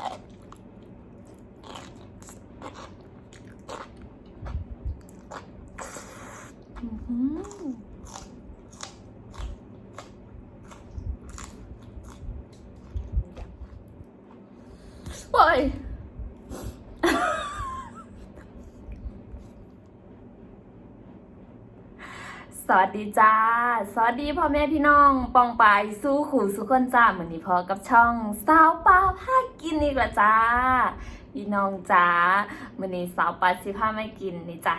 Thank you. สวัสดีจ้า สวัสดีพ่อแม่พี่น้อง ปองปายสู้ขู่สุขคนจ้าเหมือนนี้พอกับช่องสาวปลาพากินอีกละจ้า พี่น้องจ้าเหมือนนี้สาวปลาสิพาไม่กินนี่จ้ะ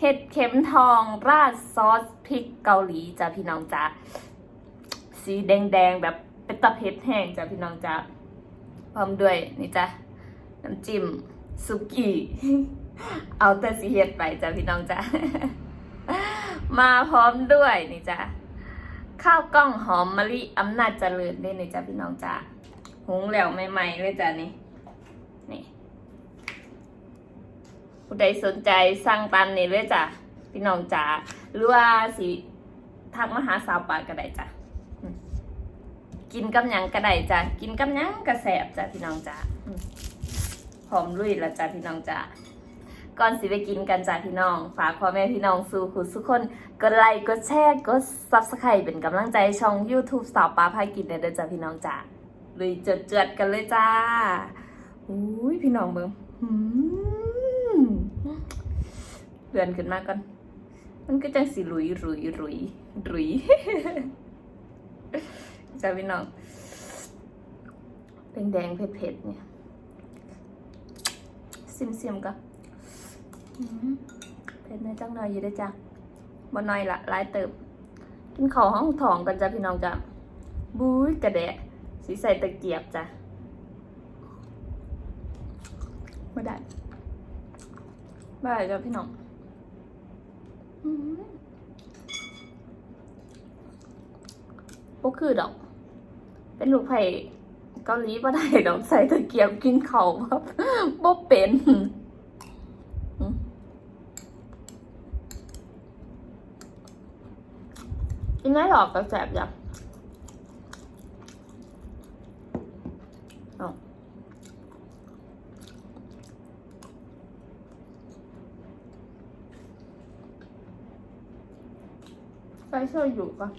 เห็ดเข็มทองราดซอสพริกเกาหลีจ้าพี่น้องจ้าสีแดงๆแบบเป็นตะเพ็ดแห้งจ้าพี่น้องจ้าพร้อมด้วยนี่จ้ะน้ำจิ้มสุกี้ เอาแต่สีเห็ดไปจ้าพี่น้องจ้า มาพร้อมด้วยนี่จ้ะข้าวกล้องหอมมะลิอำนาจเจริญนี่นี่จ้ะพี่น้องจ้ะหุงแล้วใหม่ๆเลยจ้ะนี่นี่ผู้ใดสนใจสั่งตามนี่เลยจ้ะพี่น้องจ้ะหรือว่าสิทักมาหาสาวปาก็ได้จ้ะกินกับหยังก็ได้จ้ะกินกับหยังก็แสบจ้ะพี่น้องจ้ะหอมลุยละจ้ะพี่น้องจ้ะ ก่อนสิไปกินกันจ้าพี่น้อง ฝากพ่อแม่พี่น้องสู่คุณทุกคนกดไลค์กดแชร์กด subscribe เป็นกำลังใจช่อง YouTube สาวปลาพากินเด้อจ้าพี่น้องจ้าลุยเจิดเจิดๆกันเลยจ้าอุ้ยพี่น้องเบิ่งเดือนขึ้นมาก่อน มันก็จังสิลุยรุยรุยรุยจ้าพี่น้องแดงๆเผ็ดๆเนี่ยซิมๆก็ เผ็ดในอยจังหน่อยอยู่เด้อจ้ะบ่น้อยละหลายเติบ กินข้าวห้องทองกันจ้ะพี่น้องจ้ะบุ้ยกระแดะสีใส่ตะเกียบจ้ะไม่ได้ไม่ได้จ้ะพี่น้องอืมบ่คือดอก เป็นลูกไผ่เกาหลีบ่ได้ดอกใส่ตะเกียบกินข้าวแบบบ่เป็น กินได้หรอกกระแสบจ้ะเอาไปช่วยอยู่ก่อน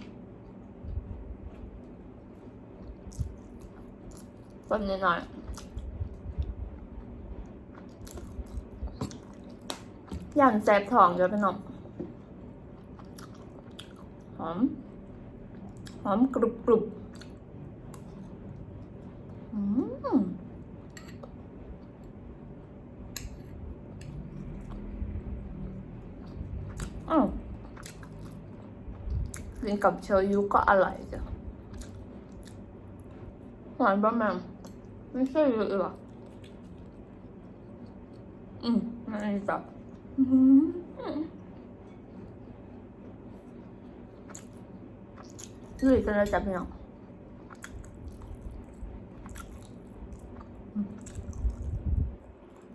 คนนิดหน่อยย่านแสบท้องจ้ะพี่น้อง อม หอมกรุบกรุบอืมอืมกินกับโชยุก็อร่อยจ้ะหวานประมาณไม่ใช่เยอะหรออืมอันนี้แบบอืม ลุยกันเลยจ้ะพี่น้อง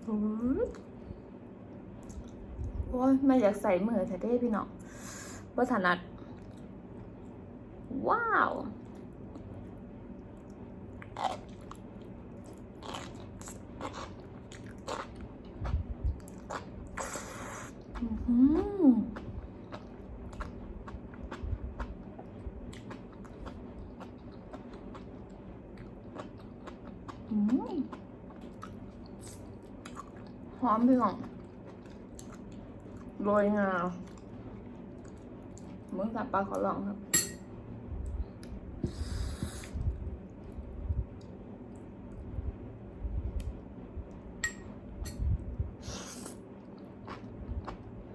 อืมโอ้ยไม่อยากใส่มือแท้เด้พี่น้องว่าถนัดว้าว อื้อหือ อืม หอมพี่น้องโรยงาเมื่อกับปลาขอลองครับ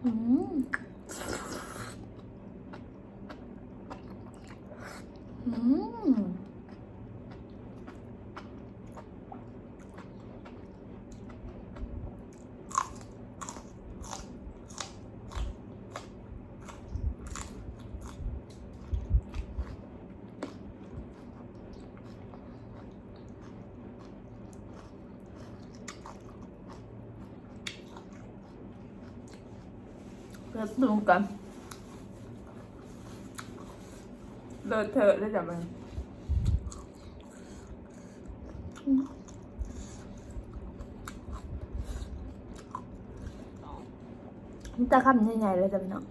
อืมะดูกันเลอะเทอะได้จังมันนี่ตาคำใหญ่ๆเลยจ้ะมั้ง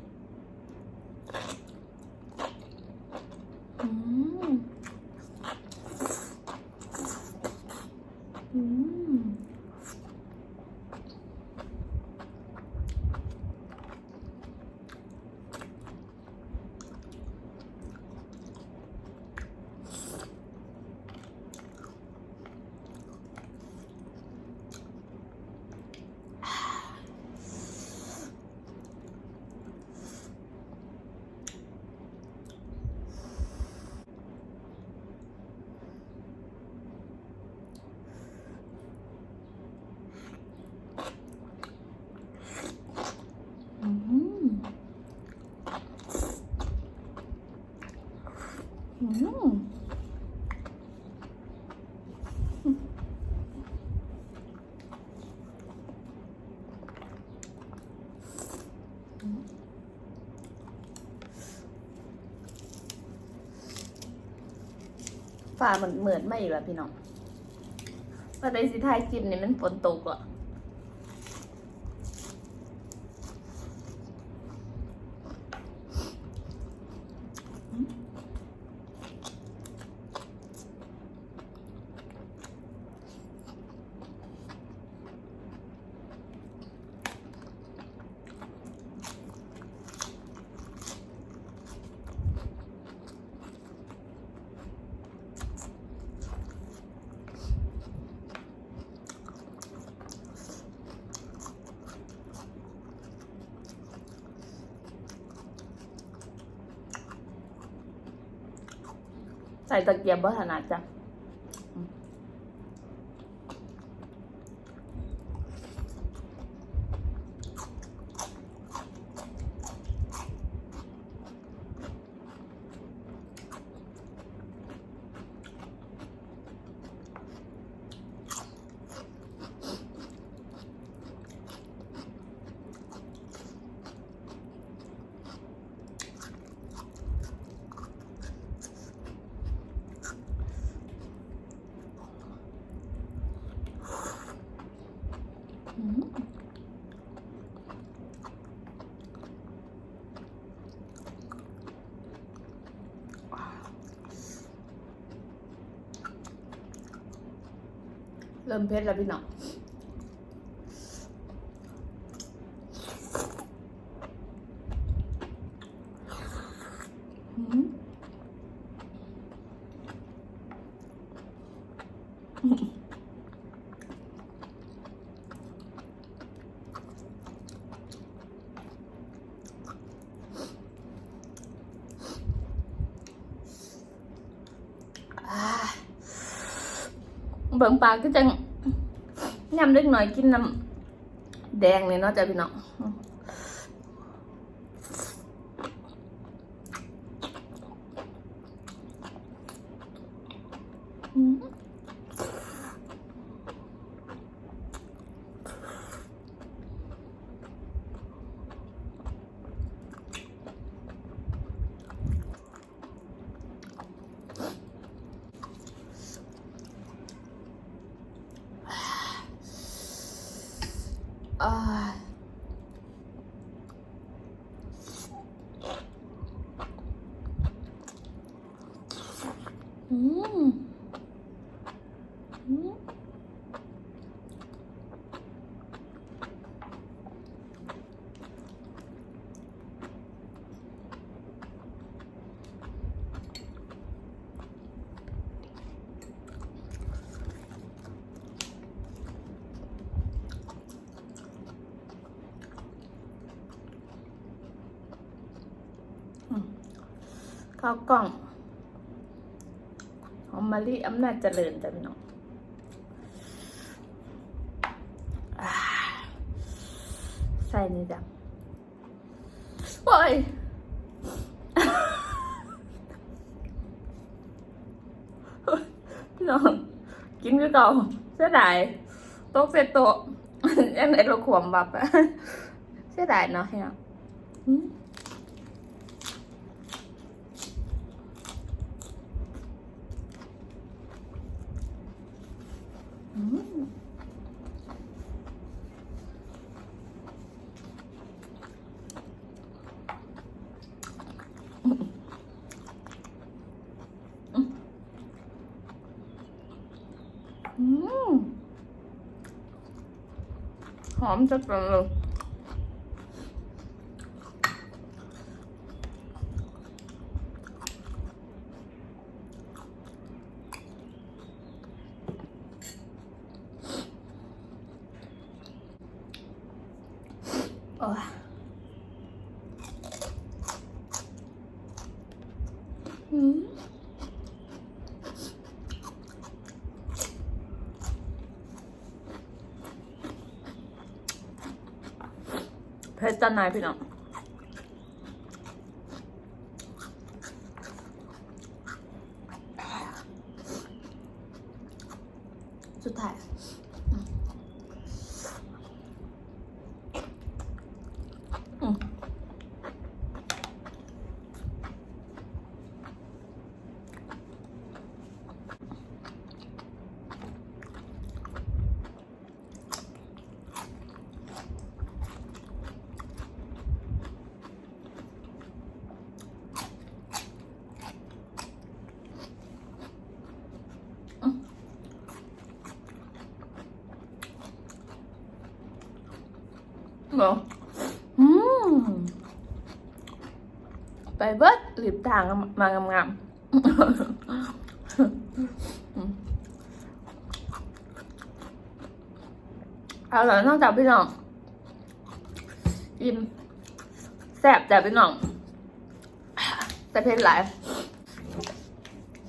ฝ่าเหมือนเหมือนไม่อีกแล้วพี่น้องว่าในสิทายคลิปนี่มันฝนตกอะ ใส่ตะเกียบบ่ถนาดจ้ะ ริ่มเผ็ดแล้วพี่น้องอ่า เบิ่งปลากก็จังยำเล็กหน่อยกินน้ำแดงเลยเนาะจ้ะพี่น้องอืมอ่าอืมอืม ข้าวกล่องหอมมะลิอำนาจเจริญจ้ะพี่น้องอ่า ใส่นี่จ้ะโอ้ยพี่น้องกินคือเก่าเสียดายโต๊ะเสร็จโต๊ะ ยังไงเราขวมบับอะ เสียดายเนาะพี่น้องอืม อืม อืม หอมจัดเลยโอ้ยอืม เพชรจันนายพี่น้องสุดท้ายอืมเหรออืม ไปเบิดหลิบทางมางามๆอืมเอาล่ะนอกจากพี่น้องอิ่มแซ่บแต่พี่น้องแต่เผ็ดหลาย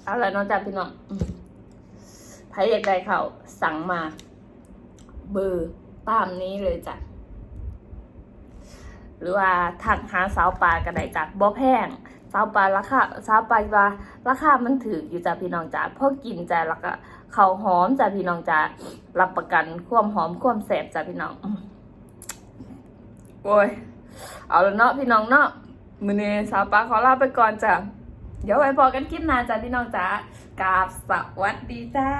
เอาล่ะนอกจากพี่น้องอืมใครอยากได้เขาสั่งมา เบอร์ตามนี้เลยจ้ะ หรือว่าถักหาสาวปลากันได้จากบ่แพงสาวปลาราคาสาวปลาว่าราคามันถืออยู่จ้ะพี่น้องจ้ะพอกินจ้ะแล้วก็เขาหอมจ้ะพี่น้องจ้ะรับประกันความหอมความแสบจ้ะพี่น้องอืมโอ้ยเอาล้วเนาะพี่น้องเนาะมื้อนี้สาวปลาขอลาไปก่อนจ้ะเดี๋ยวไว้พอกันคลิปหน้าจ้ะพี่น้องจ้ะกราบสวัสดีจ้า